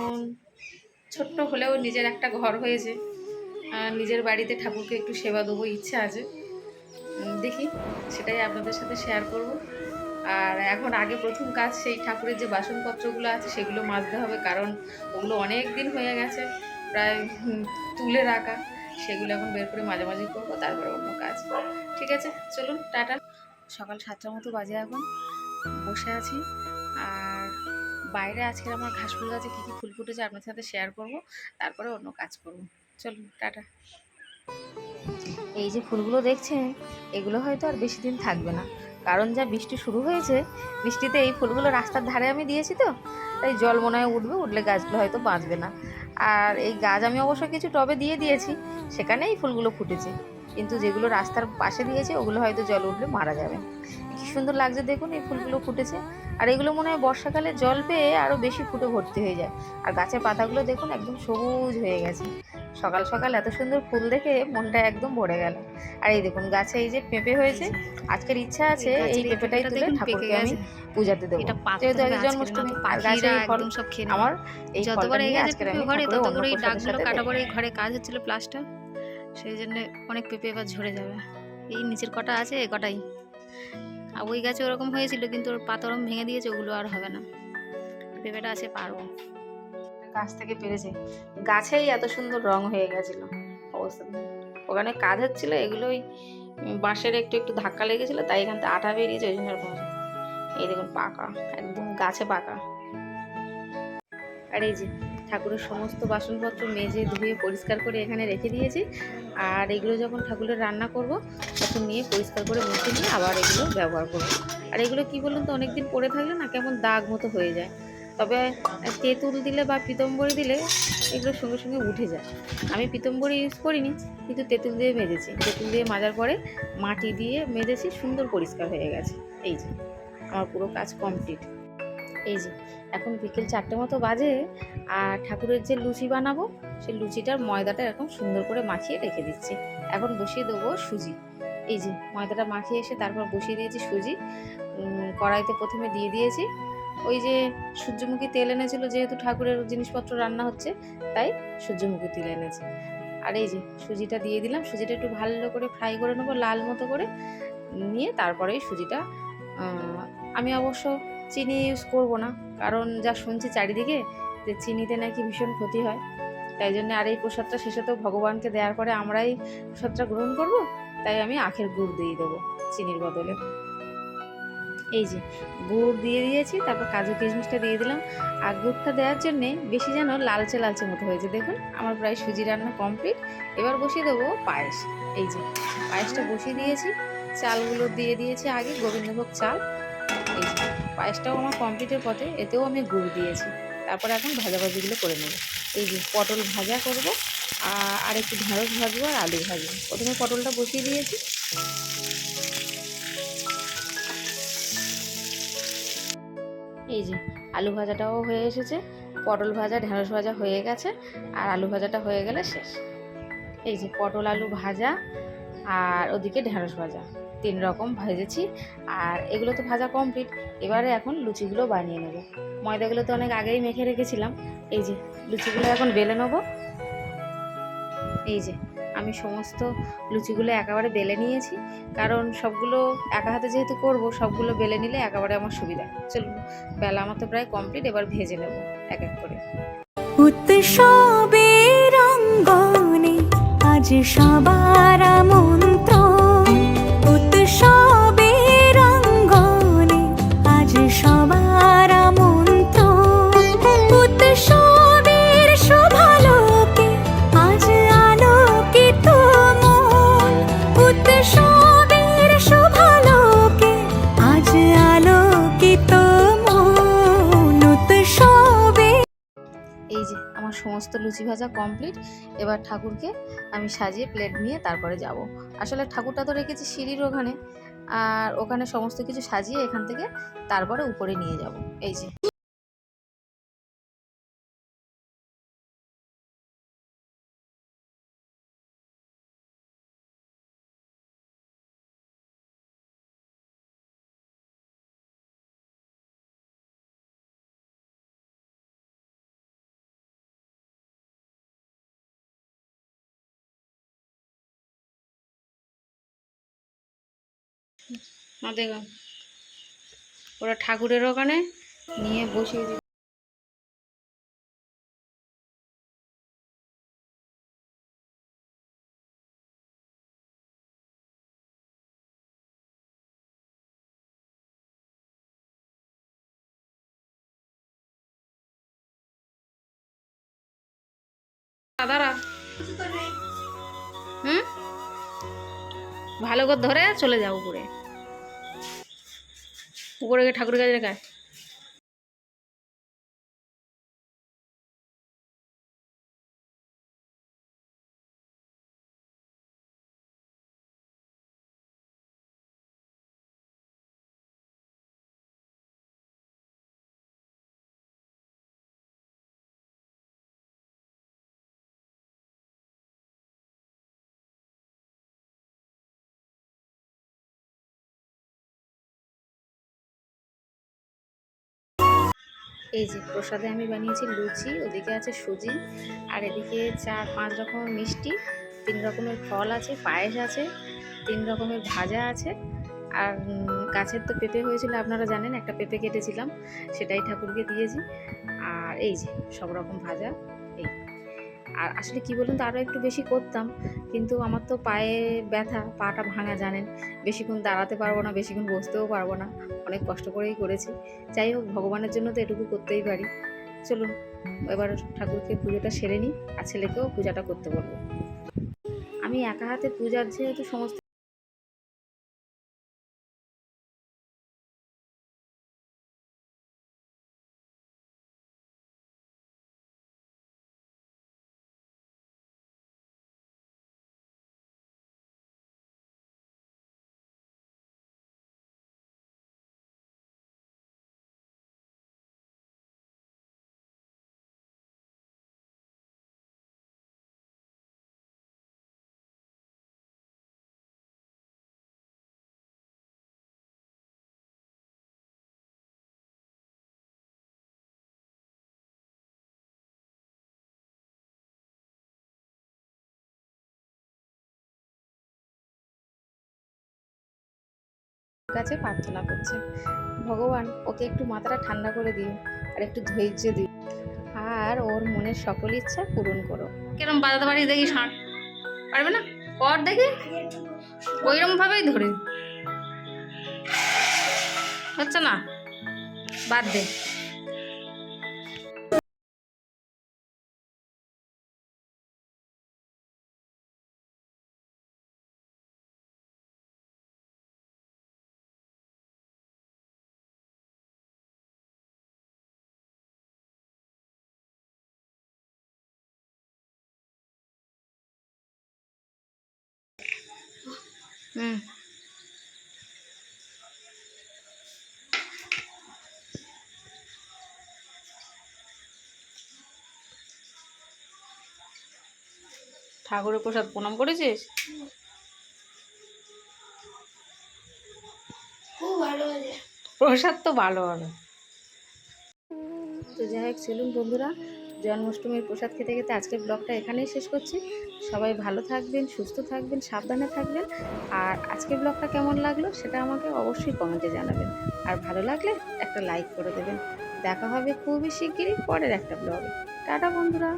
এখন ছোট্ট হলেও নিজের একটা ঘর হয়েছে। নিজের বাড়িতে ঠাকুরকে একটু সেবা দেবো, ইচ্ছা আছে। দেখি, সেটাই আপনাদের সাথে শেয়ার করব। আর এখন আগে প্রথম কাজ সেই ঠাকুরের যে বাসনপত্রগুলো আছে, সেগুলো মাজতে হবে, কারণ ওগুলো অনেক দিন হয়ে গেছে, প্রায় তুলে রাখা। সেগুলো এখন বের করে মাঝামাঝি করব, তারপরে অন্য কাজ। ঠিক আছে, চলুন, টাটা। সকাল সাতটার মতো বাজে এখন, বসে আছি। আর বাইরে আজকের আমার ঘাস ফুল গাছে কী কী ফুল ফুটেছে আপনার সাথে শেয়ার করব, তারপরে অন্য কাজ করব। চলুন, টাটা। এই যে ফুলগুলো দেখছেন, এগুলো হয়তো আর বেশি দিন থাকবে না। কারণ যা বৃষ্টি শুরু হয়েছে, বৃষ্টিতে এই ফুলগুলো রাস্তার ধারে আমি দিয়েছি তো, তাই জল মনে হয় উঠবে, উঠলে গাছগুলো হয়তো বাঁচবে না। আর এই গাছ আমি অবশ্য কিছু টবে দিয়ে দিয়েছি সেখানে এই ফুলগুলো ফুটেছে। কিন্তু যেগুলো রাস্তার পাশে দিয়েছে, ওগুলো হয়তো জল উঠলে মারা যাবে। কি সুন্দর লাগছে দেখুন এই ফুলগুলো ফুটেছে। আর এগুলো মনে হয় বর্ষাকালে জল পেয়ে আরও বেশি ফুটে ভর্তি হয়ে যায়। আর গাছের পাতাগুলো দেখুন একদম সবুজ হয়ে গেছে। সকাল সকাল এত সুন্দর ফুল দেখে মনটা একদম ভরে গেল। আর এই দেখুন গাছে এই যে পেঁপে হয়েছে আজকের ইচ্ছা আছে এই পেঁপেটাই তুলে ঠাকুরকে আমি পূজাতে দেবো। যেহেতু আজকের জন্মাষ্টমী আর গাছে এই ফল সব খেয়ে। আমার এই যতবার এই গাছে পেঁপে ঘরে ঠাকুরের তত অন্য করে এই ডাকগুলো সাথে কাটা দেবো। পরে এই ঘরে কাজ হচ্ছিল প্লাস্টার। সেই জন্য অনেক পেঁপে এবার ঝরে যাবে। এই নিচের কটা আছে এ কটাই? আর ওই গাছে ওরকম হয়েছিল, কিন্তু ওর পাতা পাতরম ভেঙে দিয়েছে, ওগুলো আর হবে না। পেঁপেটা আছে পারব। গাছ থেকে পেরেছে। গাছেই এত সুন্দর রং হয়ে গেছিল। অবস্থা। ওখানে কাজ হচ্ছিল এগুলো ওই বাঁশের একটু একটু ধাক্কা লেগেছিল, তাই এখান থেকে আঠা বেরিয়েছে, ওই জন্য এই দেখুন পাকা, একদম গাছে পাকা। আর এই যে ঠাকুরের সমস্ত বাসনপত্র মেজে ধুয়ে পরিষ্কার করে এখানে রেখে দিয়েছি। আর এগুলো যখন ঠাকুরের রান্না করব, তখন নিয়ে পরিষ্কার করে মুছে নিয়ে আবার এগুলো ব্যবহার করব। আর এগুলো কি বলুন তো, অনেকদিন পরে থাকলে না কেমন দাগ মতো হয়ে যায়। তবে তেঁতুল দিলে বা পিতম্বরি দিলে এগুলো সঙ্গে সঙ্গে উঠে যায়। আমি পিতম্বরি ইউজ করিনি, কিন্তু তেঁতুল দিয়ে মেজেছি। তেঁতুল দিয়ে মাজার পরে মাটি দিয়ে মেজেছি, সুন্দর পরিষ্কার হয়ে গেছে। এই যে, আমার পুরো কাজ কমপ্লিট এই যে, এখন বিকেল চারটে মতো বাজে আর ঠাকুরের যে লুচি বানাবো, সেই লুচিটার ময়দাটা এরকম সুন্দর করে মাখিয়ে রেখে দিচ্ছি। এখন বসিয়ে দেবো সুজি। এই যে, ময়দাটা মাখিয়ে এসে তারপর বসিয়ে দিয়েছি সুজি। কড়াইতে প্রথমে দিয়ে দিয়েছি। ওই যে সূর্যমুখী তেল এনেছিল, যেহেতু ঠাকুরের জিনিসপত্র রান্না হচ্ছে, তাই সূর্যমুখী তেল এনেছে। আর এই যে, সুজিটা দিয়ে দিলাম। সুজিটা একটু ভালো করে ফ্রাই করে নেব, লাল মতো করে। নিয়ে তারপরে এই সুজিটা আমি অবশ্য চিনি ইউজ করব না। কারণ যা শুনছি চারিদিকে যে চিনিতে নাকি ভীষণ ক্ষতি হয়। তাই জন্য আর এই প্রসাদটা শেষে তো ভগবানকে দেওয়ার পরে আমরাই প্রসাদটা গ্রহণ করব। তাই আমি আখের গুড় দিয়ে দেবো চিনির বদলে। এই যে, গুড় দিয়ে দিয়েছি, তারপর কাজু কিশমিশটা দিয়ে দিলাম। আর গুড়টা দেওয়ার জন্যে বেশি যেন লালচে লালচে মতো হয়েছে। দেখুন, আমার প্রায় সুজি রান্না কমপ্লিট। এবার বসিয়ে দেবো পায়েস। এই যে, পায়েসটা বসিয়ে দিয়েছি। চালগুলো দিয়ে দিয়েছি আগে গোবিন্দভোগ চাল। পায়েসটাও আমার কমপ্লিটের পথে, এতেও আমি গুড় দিয়েছি। তারপর এখন ভাজাভাজিগুলো করে নেব। এই যে পটল ভাজা করব আর একটু ঢেঁড়স ভাজবো আর আলু ভাজবো। প্রথমে পটলটা বসিয়ে দিয়েছি। এই যে আলু ভাজাটাও হয়ে এসেছে, পটল ভাজা, ঢেঁড়স ভাজা হয়ে গেছে, আর আলু ভাজাটা হয়ে গেলে শেষ। এই যে পটল আলু ভাজা, আর ওদিকে ঢেঁড়স ভাজা। তিন রকম ভেজেছি, আর এগুলো তো ভাজা কমপ্লিট এবারে এখন লুচিগুলো বানিয়ে নেব। ময়দাগুলো তো অনেক আগেই মেখে রেখেছিলাম। এই যে, লুচিগুলো এখন বেলে নেব। এই যে, আমি সমস্ত লুচিগুলো একেবারে বেলে নিয়েছি। কারণ সবগুলো একা হাতে যেহেতু করব, সবগুলো বেলে নিলে একেবারে আমার সুবিধা। চলুন, বেলা আমার তো প্রায় কমপ্লিট এবার ভেজে নেব এক এক করে। উৎসবের অঙ্গনে আজ সবার লুচি ভাজা কমপ্লিট এবার ঠাকুরকে আমি সাজিয়ে প্লেট নিয়ে তারপরে যাব। আসলে ঠাকুরটা তো রেখেছি সিঁড়ির ওখানে। আর ওখানে সমস্ত কিছু সাজিয়ে এখান থেকে তারপরে উপরে নিয়ে যাব। এই যে। দেখো। ওরা ঠাকুরের ওখানে নিয়ে হুম? ভালো করে ধরে চলে যাও উপরে। উপরে গিয়ে ঠাকুরের কাছে রেখে এই যে প্রসাদে আমি বানিয়েছি লুচি, ওদিকে আছে সুজি, আর এদিকে চার পাঁচ রকমের মিষ্টি, তিন রকমের ফল আছে, পায়েস আছে, তিন রকমের ভাজা আছে, আর গাছের তো পেঁপে হয়েছিল, আপনারা জানেন, একটা পেঁপে কেটেছিলাম, সেটাই ঠাকুরকে দিয়েছি, আর এই যে সব রকম ভাজা, এই। আর আসলে কি বলুন তো আরও একটু বেশি করতাম। কিন্তু আমার তো পায়ে ব্যথা, পাটা ভাঙা, জানেন? বেশিক্ষণ দাঁড়াতে পারব না, বেশিক্ষণ বসতেও পারব না। অনেক কষ্ট করেই করেছি। যাই হোক, ভগবানের জন্য তো এটুকু করতেই পারি। চলুন, এবার ঠাকুরকে পুজোটা সেরে নিই, আর ছেলেকেও পূজাটা করতে বলব। আমি একা হাতে পূজার যেহেতু সমস্ত কাছে প্রার্থনা করছে। ভগবান, ওকে একটু মাথাটা ঠান্ডা করে দিও আর একটু ধৈর্য দিও। আর ওর মনের সকল ইচ্ছা পূরণ করো। কেরম বাজাতে পারি দেখি ষাট পারবে না? পর দেখি। ওইরকম ভাবেই ধরে। হচ্ছে না? বাদ দে। হুম। ঠাকুরের প্রসাদ প্রণাম করেছিস? প্রসাদ তো ভালো হবে। তো যাই হোক চলুন বন্ধুরা জন্মাষ্টমীর প্রসাদ খেতে খেতে আজকে ব্লগটা এখানেই শেষ করছি। সবাই ভালো থাকবেন, সুস্থ থাকবেন, সাবধানে থাকবেন। আর আজকের ব্লগটা কেমন লাগল সেটা আমাকে অবশ্যই কমেন্টে জানাবেন। আর ভালো লাগলে একটা লাইক করে দেবেন। দেখা হবে খুবই শিগগিরই পরের একটা ব্লগে। টাটা বন্ধুরা।